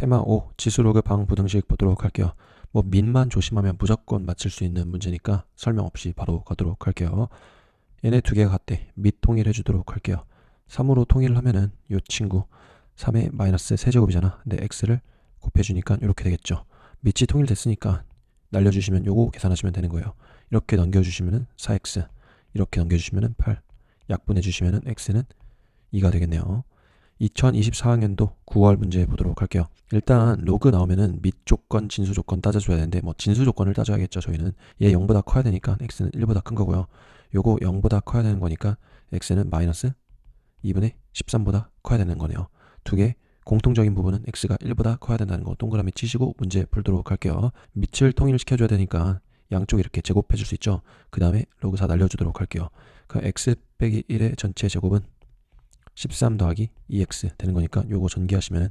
테마 5 지수로그 방부 등식 보도록 할게요. 뭐 민만 조심하면 무조건 맞힐 수 있는 문제니까 설명 없이 바로 가도록 할게요. 얘네 두 개가 같대. 밑 통일해 주도록 할게요. 3으로 통일을 하면은 요 친구 3의 마이너스 세제곱이잖아. 근데 x를 곱해 주니까 이렇게 되겠죠. 밑이 통일됐으니까 날려 주시면 요거 계산하시면 되는 거예요. 이렇게 넘겨 주시면은 4x 이렇게 넘겨 주시면은 8 약분해 주시면은 x는 2가 되겠네요. 2024학년도 9월 문제 보도록 할게요. 일단 로그 나오면은 밑 조건, 진수 조건 따져줘야 되는데 뭐 진수 조건을 따져야겠죠. 저희는 얘 0보다 커야 되니까 x는 1보다 큰 거고요. 요거 0보다 커야 되는 거니까 x는 마이너스 2분의 13보다 커야 되는 거네요. 두 개 공통적인 부분은 x가 1보다 커야 된다는 거 동그라미 치시고 문제 풀도록 할게요. 밑을 통일시켜줘야 되니까 양쪽 이렇게 제곱해 줄 수 있죠. 그 다음에 로그 4 날려주도록 할게요. 그 x 빼기 1의 전체 제곱은 13 더하기 2x 되는 거니까 요거 전개하시면 은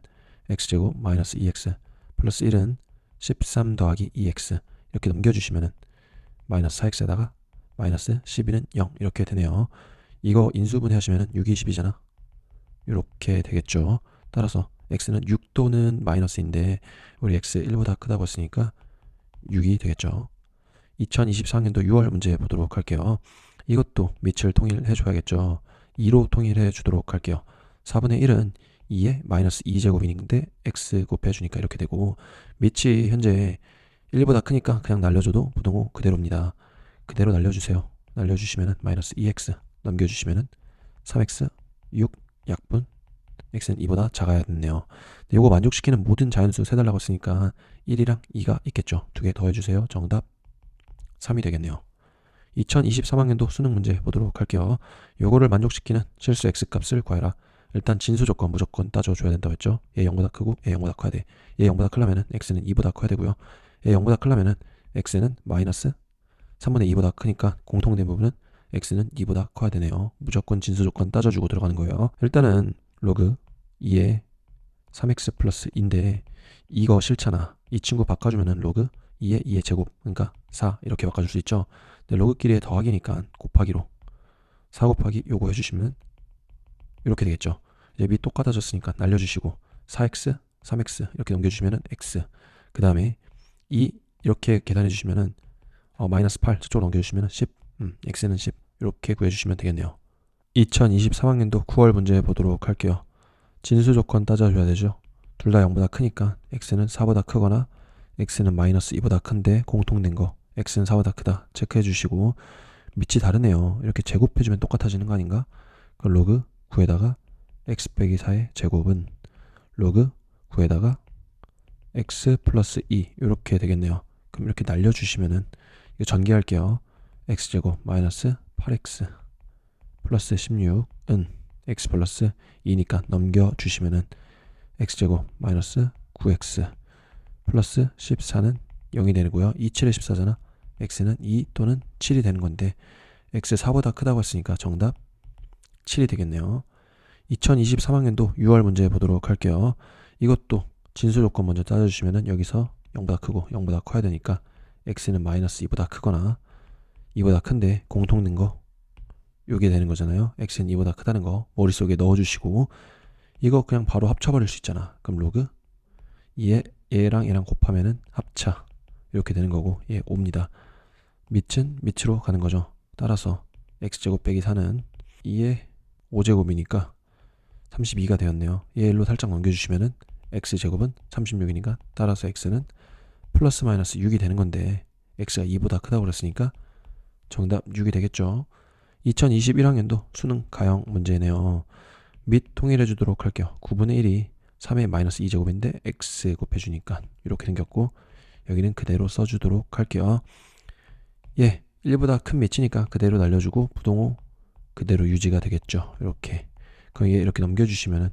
x제곱 마이너스 2x 플러스 1은 13 더하기 2x 이렇게 넘겨주시면 은 마이너스 4x에다가 마이너스 12는 0 이렇게 되네요. 이거 인수분해 하시면 은 6이 10이잖아. 이렇게 되겠죠. 따라서 x는 6 또는 마이너스인데 우리 x 1보다 크다고 했으니까 6이 되겠죠. 2024학년도 6월 문제 보도록 할게요. 이것도 밑을 통일해 줘야겠죠. 2로 통일해 주도록 할게요. 4분의 1은 2의 마이너스 2제곱인데 x 곱해 주니까 이렇게 되고 밑이 현재 1보다 크니까 그냥 날려줘도 부동호 그대로입니다. 그대로 날려주세요. 날려주시면은 마이너스 2x 넘겨주시면은 3x 6 약분 x는 2보다 작아야 됐네요. 요거 만족시키는 모든 자연수 세달라고 했으니까 1이랑 2가 있겠죠. 두 개 더해주세요. 정답 3이 되겠네요. 2023학년도 수능 문제 보도록 할게요. 요거를 만족시키는 실수 x값을 구해라. 일단 진수 조건 무조건 따져줘야 된다고 했죠. 얘 0보다 크고 얘 0보다 커야 돼. 얘 0보다 크려면은 x는 2보다 커야 되고요. 얘 0보다 크려면은 x는 마이너스 3분의 2보다 크니까 공통된 부분은 x는 2보다 커야 되네요. 무조건 진수 조건 따져주고 들어가는 거예요. 일단은 로그 2에 3x 플러스 2인데 이거 싫잖아. 이 친구 바꿔주면은 로그 2에 2의 제곱 그러니까 4 이렇게 바꿔줄 수 있죠. 근데 로그끼리의 더하기니까 곱하기로 4 곱하기 요거 해주시면 이렇게 되겠죠. 이제 밑 똑같아졌으니까 날려주시고 4x, 3x 이렇게 넘겨주시면은 x 그 다음에 2 이렇게 계산해 주시면은 어, 마이너스 8 저쪽으로 넘겨주시면은 10 음, x는 10 이렇게 구해주시면 되겠네요. 2023학년도 9월 문제 보도록 할게요. 진수 조건 따져줘야 되죠. 둘 다 0보다 크니까 x는 4보다 크거나 x는 마이너스 2보다 큰데 공통된 거 x는 4보다 크다 체크해 주시고 밑이 다르네요. 이렇게 제곱해 주면 똑같아지는 거 아닌가? 그 로그 9에다가 x 빼기 4의 제곱은 로그 9에다가 x 플러스 2 이렇게 되겠네요. 그럼 이렇게 날려주시면은 이거 전개할게요. x제곱 마이너스 8x 플러스 16은 x 플러스 2니까 넘겨주시면은 x제곱 마이너스 9x 플러스 14는 0이 되고요. 2, 7에 14잖아. x는 2 또는 7이 되는 건데 x 4보다 크다고 했으니까 정답 7이 되겠네요. 2023학년도 6월 문제 보도록 할게요. 이것도 진수 조건 먼저 따져주시면은 여기서 0보다 크고 0보다 커야 되니까 x는 마이너스 2보다 크거나 2보다 큰데 공통된 거 요게 되는 거잖아요. x는 2보다 크다는 거 머릿속에 넣어주시고 이거 그냥 바로 합쳐버릴 수 있잖아. 그럼 로그 얘, 얘랑 얘랑 곱하면은 합차 이렇게 되는 거고 얘 5입니다. 밑은 밑으로 가는 거죠. 따라서 x제곱 빼기 4는 2의 5제곱이니까 32가 되었네요. 얘 1로 살짝 넘겨주시면은 x제곱은 36이니까 따라서 x는 플러스 마이너스 6이 되는 건데 x가 2보다 크다고 그랬으니까 정답 6이 되겠죠. 2021학년도 수능 가형 문제네요. 밑 통일해 주도록 할게요. 9분의 1이 3의 마이너스 2제곱인데 x 곱해주니까 이렇게 생겼고 여기는 그대로 써주도록 할게요. 예, 1보다 큰 밑이니까 그대로 날려주고 부동호 그대로 유지가 되겠죠. 이렇게 그럼 얘 이렇게 넘겨주시면은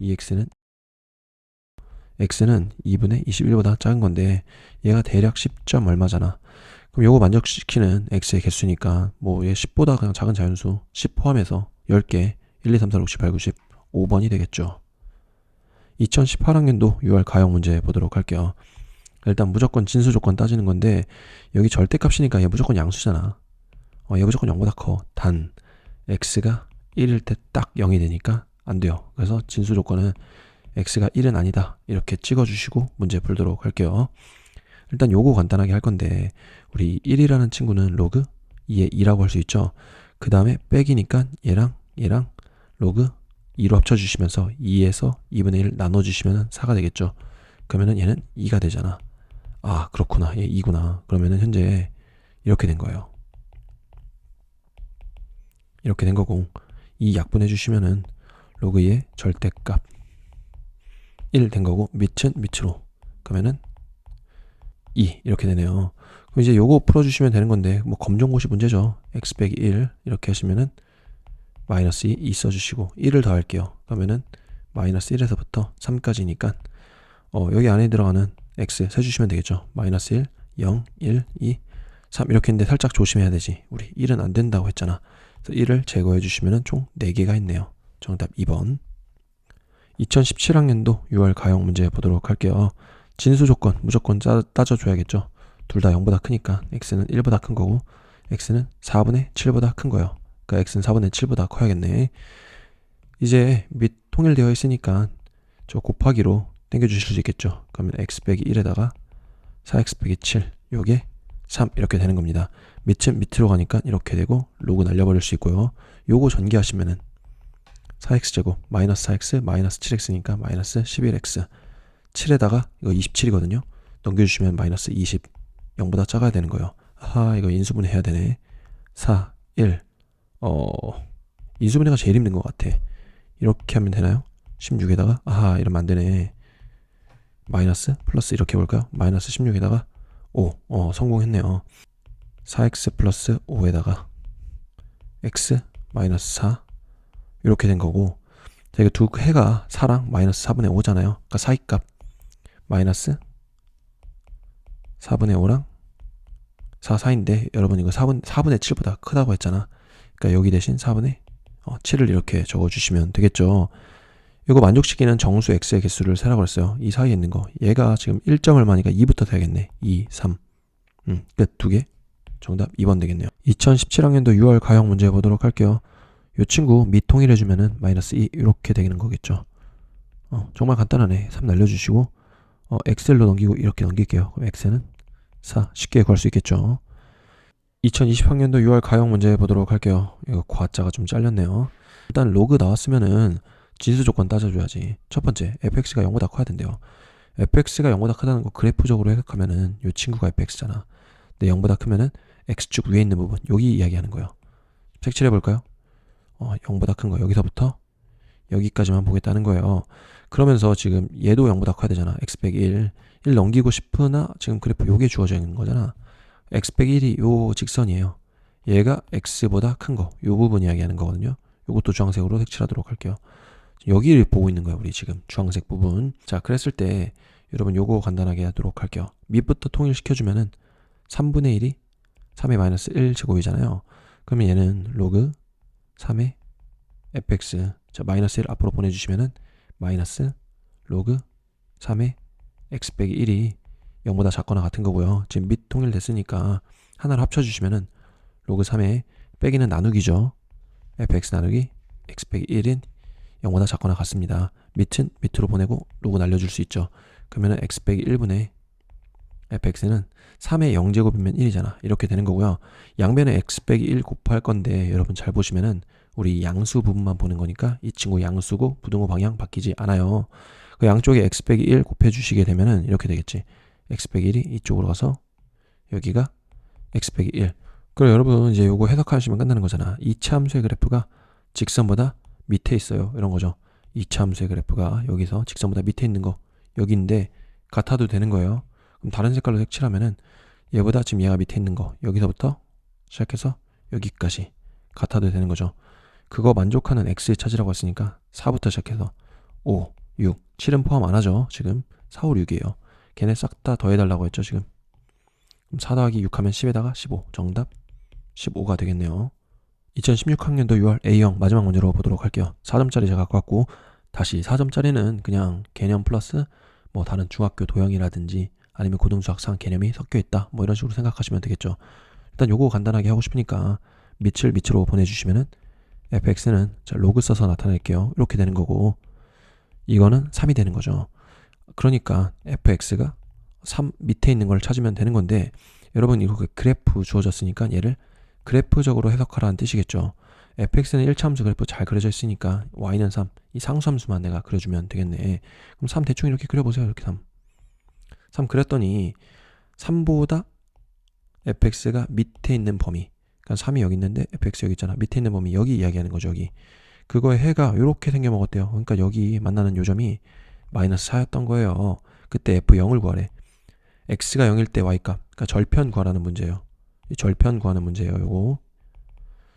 이 x는 x는 2분의 21보다 작은 건데 얘가 대략 10점 얼마잖아. 그럼 요거 만족시키는 x의 개수니까 뭐 얘 10보다 그냥 작은 자연수 10 포함해서 10개 1, 2, 3, 4, 6, 7, 8, 9, 10 5번이 되겠죠. 2018학년도 6월 가형 문제 보도록 할게요. 일단 무조건 진수 조건 따지는 건데 여기 절대값이니까 얘 무조건 양수잖아. 어, 얘 무조건 0보다 커. 단 x가 1일 때 딱 0이 되니까 안 돼요. 그래서 진수 조건은 x가 1은 아니다. 이렇게 찍어주시고 문제 풀도록 할게요. 일단 요거 간단하게 할 건데 우리 1이라는 친구는 로그 2의 2라고 할 수 있죠. 그 다음에 빼기니까 얘랑 얘랑 로그 2로 합쳐주시면서 2에서 2분의 1 나눠주시면 4가 되겠죠. 그러면은 얘는 2가 되잖아. 아 그렇구나. 얘 2구나. 그러면은 현재 이렇게 된 거예요. 이렇게 된 거고 이 약분해 주시면은 로그 2의 절대값 1 된 거고 밑은 밑으로 그러면은 2 이렇게 되네요. 그럼 이제 요거 풀어주시면 되는 건데 뭐 검정고시 문제죠. x 빼기 1 이렇게 하시면은 마이너스 2, 2 써주시고 1을 더할게요. 그러면은 마이너스 1에서부터 3까지니까 어, 여기 안에 들어가는 x 세주시면 되겠죠. 마이너스 1, 0, 1, 2, 3 이렇게 했는데 살짝 조심해야 되지. 우리 1은 안 된다고 했잖아. 그래서 1을 제거해 주시면은 총 4개가 있네요. 정답 2번. 2017학년도 6월 가형 문제 보도록 할게요. 진수 조건 무조건 따, 따져줘야겠죠. 둘 다 0보다 크니까 x는 1보다 큰 거고 x는 4분의 7보다 큰 거예요. 그러니까 x는 4분의 7보다 커야겠네. 이제 밑 통일되어 있으니까 저 곱하기로 당겨주실 수 있겠죠. 그러면 x 빼기 1에다가 4x 빼기 7 요게 3 이렇게 되는 겁니다. 밑은 밑으로 가니까 이렇게 되고 로그 날려버릴 수 있고요. 요거 전개하시면은 4x 제곱 마이너스 4x 마이너스 7x니까 마이너스 11x 7에다가 이거 27이거든요. 넘겨주시면 마이너스 20 0보다 작아야 되는 거예요. 아 이거 인수분해 해야 되네. 4 1 어, 인수분해가 제일 힘든 것 같아. 이렇게 하면 되나요? 16에다가 아하 이러면 안 되네. 마이너스 플러스 이렇게 해볼까요? 마이너스 16에다가 5 어, 성공했네요. 4x 플러스 5에다가 x 마이너스 4 이렇게 된 거고 자, 이거 두 해가 4랑 마이너스 4분의 5잖아요. 그러니까 사이값 마이너스 4분의 5랑 4, 4인데 여러분 이거 4분, 4분의 7보다 크다고 했잖아. 그러니까 여기 대신 4분의 어, 7을 이렇게 적어주시면 되겠죠. 이거 만족시키는 정수 x의 개수를 세라고 했어요. 이 사이에 있는 거. 얘가 지금 1점 얼마니까 2부터 돼야겠네. 2, 3. 음, 끝. 두 개. 정답 2번 되겠네요. 2017학년도 6월 가형 문제 보도록 할게요. 이 친구 밑 통일해주면은 마이너스 2 이렇게 되는 거겠죠. 어, 정말 간단하네. 3 날려주시고 어, 엑셀로 넘기고 이렇게 넘길게요. 그럼 x는 4 쉽게 구할 수 있겠죠. 2020학년도 6월 가형 문제 보도록 할게요. 이거 과자가 좀 잘렸네요. 일단 로그 나왔으면은 진수 조건 따져줘야지. 첫 번째, fx가 0보다 커야 된대요. fx가 0보다 크다는 거 그래프적으로 해석하면은 이 친구가 fx잖아. 근데 0보다 크면은 x축 위에 있는 부분 여기 이야기하는 거예요. 색칠해 볼까요? 어, 0보다 큰 거 여기서부터 여기까지만 보겠다는 거예요. 그러면서 지금 얘도 0보다 커야 되잖아. x 100이 1. 1 넘기고 싶으나 지금 그래프 요게 주어져 있는 거잖아. x 100이 1이 요 직선이에요. 얘가 x보다 큰 거. 요 부분 이야기하는 거거든요. 요것도 주황색으로 색칠하도록 할게요. 여기를 보고 있는 거예요. 우리 지금 주황색 부분. 자, 그랬을 때 여러분 요거 간단하게 하도록 할게요. 밑부터 통일시켜주면은 3분의 1이 3의 마이너스 1 제곱이잖아요. 그러면 얘는 로그 3의 fx 자 마이너스 1 앞으로 보내주시면은 마이너스 로그 3의 x 빼기 1이 0보다 작거나 같은 거고요. 지금 밑 통일됐으니까 하나를 합쳐주시면은 로그 3의 빼기는 나누기죠. fx 나누기 x 빼기 1인 0보다 작거나 같습니다. 밑은 밑으로 보내고 로그 날려줄 수 있죠. 그러면은 x 빼기 1분의 fx는 3의 0제곱이면 1이잖아. 이렇게 되는 거고요. 양변에 x 빼기 1 곱할 건데 여러분 잘 보시면은 우리 양수 부분만 보는 거니까 이 친구 양수고 부등호 방향 바뀌지 않아요. 그 양쪽에 x 빼기 1 곱해 주시게 되면은 이렇게 되겠지. x 빼기 1이 이쪽으로 가서 여기가 x 빼기 1. 그럼 여러분 이제 요거 해석하시면 끝나는 거잖아. 이차 함수의 그래프가 직선보다 밑에 있어요. 이런 거죠. 이차 함수의 그래프가 여기서 직선보다 밑에 있는 거 여기인데 같아도 되는 거예요. 그럼 다른 색깔로 색칠하면은 얘보다 지금 얘가 밑에 있는 거 여기서부터 시작해서 여기까지 같아도 되는 거죠. 그거 만족하는 x 찾으라고 했으니까 4부터 시작해서 5, 6, 7은 포함 안 하죠. 지금 4, 5, 6이에요. 걔네 싹 다 더해달라고 했죠. 지금 그럼 4 더하기 6 하면 10에다가 15 정답 15가 되겠네요. 2016학년도 6월 A형 마지막 문제로 보도록 할게요. 4점짜리 제가 갖고 왔고 다시 4점짜리는 그냥 개념 플러스 뭐 다른 중학교 도형이라든지 아니면 고등수학상 개념이 섞여 있다. 뭐 이런 식으로 생각하시면 되겠죠. 일단 요거 간단하게 하고 싶으니까 밑을 밑으로 보내주시면은 fx는 자 로그 써서 나타낼게요. 이렇게 되는 거고 이거는 3이 되는 거죠. 그러니까 fx가 3 밑에 있는 걸 찾으면 되는 건데 여러분 이거 그 그래프 주어졌으니까 얘를 그래프적으로 해석하라는 뜻이겠죠. fx는 1차함수 그래프 잘 그려져 있으니까 y는 3. 이 상수함수만 내가 그려주면 되겠네. 그럼 3 대충 이렇게 그려보세요. 이렇게 3. 3 그렸더니 3보다 fx가 밑에 있는 범위. 그러니까 3이 여기 있는데 fx 여기 있잖아. 밑에 있는 범위 여기 이야기하는 거죠. 여기. 그거의 해가 이렇게 생겨 먹었대요. 그러니까 여기 만나는 요점이 마이너스 4였던 거예요. 그때 f 0을 구하래. x가 0일 때 y값. 그러니까 절편 구하라는 문제예요. 이 절편 구하는 문제예요. 요거.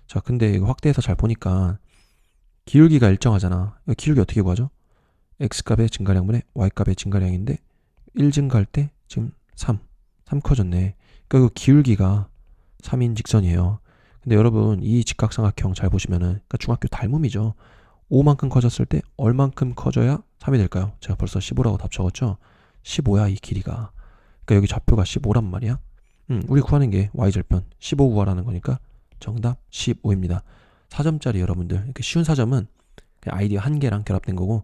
자, 근데 이거 확대해서 잘 보니까 기울기가 일정하잖아. 기울기 어떻게 구하죠? x값의 증가량분의 y값의 증가량인데 1 증가할 때 지금 3. 3 커졌네. 그러니까 이거 기울기가 3인 직선이에요. 근데 여러분 이 직각삼각형 잘 보시면은 그러니까 중학교 닮음이죠. 5만큼 커졌을 때 얼만큼 커져야 3이 될까요? 제가 벌써 15라고 답 적었죠? 15야 이 길이가. 그러니까 여기 좌표가 15란 말이야. 음, 우리 구하는 게 y절편 15 구하라는 거니까 정답 15입니다. 4점짜리 여러분들 이렇게 쉬운 4점은 아이디어 한 개랑 결합된 거고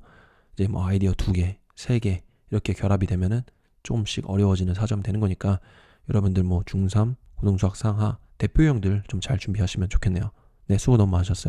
이제 뭐 아이디어 두 개, 세 개 이렇게 결합이 되면은 조금씩 어려워지는 4점 되는 거니까 여러분들 뭐 중3, 고등수학 상하 대표형들 좀 잘 준비하시면 좋겠네요. 네, 수고 너무 많으셨어요.